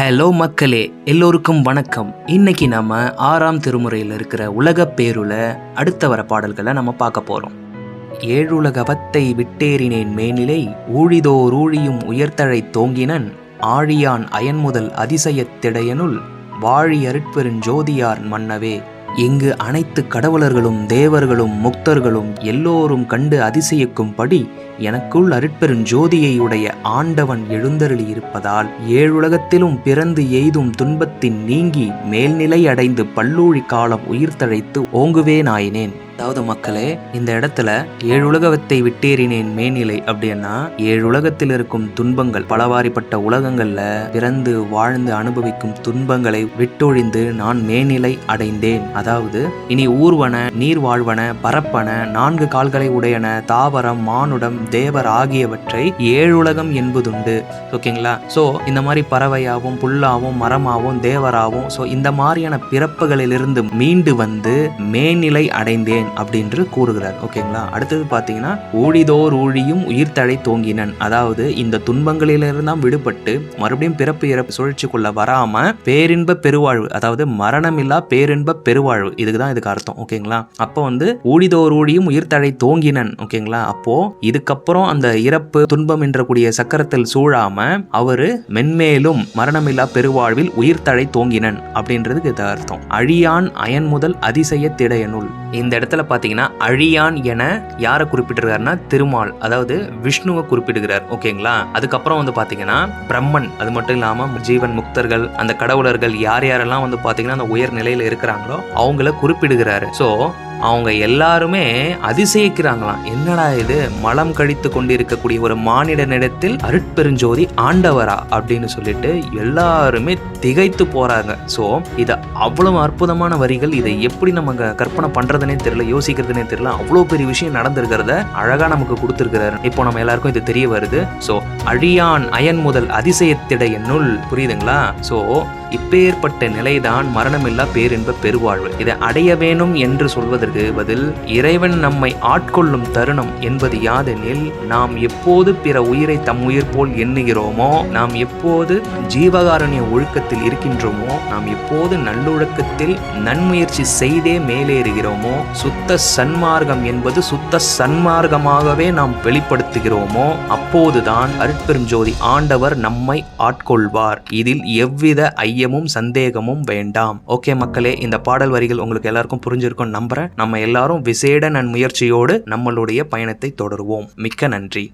Hello மக்களே எல்லோருக்கும் வணக்கம். இன்னைக்கு நம்ம ஆறாம் திருமுறையில் இருக்கிற உலக பேருல அடுத்த வர பாடல்களை நம்ம பார்க்க போறோம். ஏழுலகவத்தை விட்டேறினேன் மேனிலை ஊழிதோர் ஊழியும் உயர்த்தழை தோங்கினன் ஆழியான் அயன்முதல் அதிசயத்திடையனுள் வாழி அருட்பெருஞ்சோதியார் மன்னவே. இங்கு அனைத்து கடவுளர்களும் தேவர்களும் முக்தர்களும் எல்லோரும் கண்டு அதிசயிக்கும்படி எனக்குள் அருட்பெருஞ்சோதியை உடைய ஆண்டவன் எழுந்தருளி இருப்பதால் ஏழுலகத்திலும் பிறந்து எய்தும் துன்பத்தின் நீங்கி மேல்நிலை அடைந்து பல்லூழி காலம் உயிர்த்தழைத்து ஓங்குவேனாயினேன். அதாவது மக்களே இந்த இடத்துல ஏழு உலகத்தை விட்டேறினேன் மேனிலை அப்படின்னா ஏழு உலகத்தில் இருக்கும் துன்பங்கள் பலவாரிப்பட்ட உலகங்கள்ல பிறந்து வாழ்ந்து அனுபவிக்கும் துன்பங்களை விட்டொழிந்து நான் மேனிலை அடைந்தேன். அதாவது இனி ஊர்வன நீர் வாழ்வன பரப்பன நான்கு கால்களை உடையன தாவரம் மானுடம் தேவர் ஆகியவற்றை ஏழுலகம் என்பதுண்டு. ஓகேங்களா? ஸோ இந்த மாதிரி பறவையாவும் புல்லாவும் மரமாவும் தேவராவும் ஸோ இந்த மாதிரியான பிறப்புகளிலிருந்து மீண்டு வந்து மேல்நிலை அடைந்தேன். அப்படின்று கூறுகிறார். ஓகேங்களா? அடுத்தது பார்த்தீங்கன்னா ஊழிதோர் ஊழியும் உயிர்த்தழை தோங்கினன். அதாவது இந்த துன்பங்களிலிருந்தாம் விடுபட்டு மறுபடியும் பிறப்பு இறப்பு சுழற்சிக்குள்ள வராம பேரின்ப பெருவாழ்வு அதாவது மரணமில்லா பேரின்ப பெருவாழ்வு. இதுக்கு தான் இதுக்கு அர்த்தம். ஓகேங்களா? அப்போ வந்து ஊழிதோர் ஊழியும் உயிர்த்தழை தோங்கினன். ஓகேங்களா? அப்போ இதுக்கப்புறம் அந்த இறப்பு துன்பம் என்ற கூடிய சக்கரத்தில் சூழாம அவரு மென்மேலும் மரணமில்லா பெருவாழ்வில் உயிர்த்தழை தோங்கினன். அப்படின்றதுக்கு இது அர்த்தம். அழியான் அயன் முதல் அதிசய திடையனுள். இந்த இடத்துல பார்த்தீங்கன்னா அழியான் என யாரை குறிப்பிட்டிருக்காருன்னா திருமால் அதாவது விஷ்ணுவை குறிப்பிடுகிறார். ஓகேங்களா? அதுக்கப்புறம் வந்து பார்த்தீங்கன்னா பிரம்மன் அது மட்டும் இல்லாமல் ஜீவன் முக்தர்கள் அந்த கடவுளர்கள் யார் யாரெல்லாம் வந்து பார்த்தீங்கன்னா அந்த உயர் நிலையில் இருக்கிறாங்களோ அவங்கள குறிப்பிடுகிறாரு. ஸோ அவங்க எல்லாருமே அதிசயிக்கிறாங்களாம். என்னடா இது? மலம் கழித்து கொண்டிருக்கக்கூடிய ஒரு மானிடனிடத்தில் அருட்பெருஞ்சோதி ஆண்டவரா? அப்படின்னு சொல்லிட்டு எல்லாருமே திகைத்து போறாங்க. ஸோ இது அவ்வளவு அற்புதமான வரிகள். இதை எப்படி நம்ம கற்பனை பண்றதுனே தெரியல யோசிக்கிறதுனே தெரியல. அவ்வளோ பெரிய விஷயம் நடந்திருக்கிறத அழகா நமக்கு கொடுத்துருக்கிறாரு. இப்போ நம்ம எல்லாருக்கும் இது தெரிய வருது. ஸோ அழியான் அயன் முதல் அதிசயத்திட என்னுள். புரியுதுங்களா? ஸோ இப்பேற்பட்ட நிலைதான் மரணமில்லா பேரின்ப பெருவாழ்வு. இதை அடைய வேணும் என்று சொல்வதற்கு பதில் இறைவன் நம்மை ஆட்கொள்ளும் தருணம் என்பது யாதெனில் நாம் எப்போது பிற உயிரை தம் உயிர் போல் எண்ணுகிறோமோ நாம் எப்போது ஜீவகாரண்ய ஒழுக்கத்தில் இருக்கின்றோமோ நாம் எப்போது நல்லொழுக்கத்தில் நன்முயற்சி செய்தே மேலேறுகிறோமோ சுத்த சன்மார்க்கம் என்பது சுத்த சன்மார்க்கமாகவே நாம் வெளிப்படுத்துகிறோமோ அப்போதுதான் அருட்பெரும் ஜோதி ஆண்டவர் நம்மை ஆட்கொள்வார். இதில் எவ்வித ஐயமும் சந்தேகமும் வேண்டாம். ஓகே மக்களே இந்த பாடல் வரிகள் உங்களுக்கு எல்லாருக்கும் புரிஞ்சிருக்கும் நம்புறேன். நம்ம எல்லாரும் விசேட நன் முயற்சியோடு நம்மளுடைய பயணத்தை தொடருவோம். மிக்க நன்றி.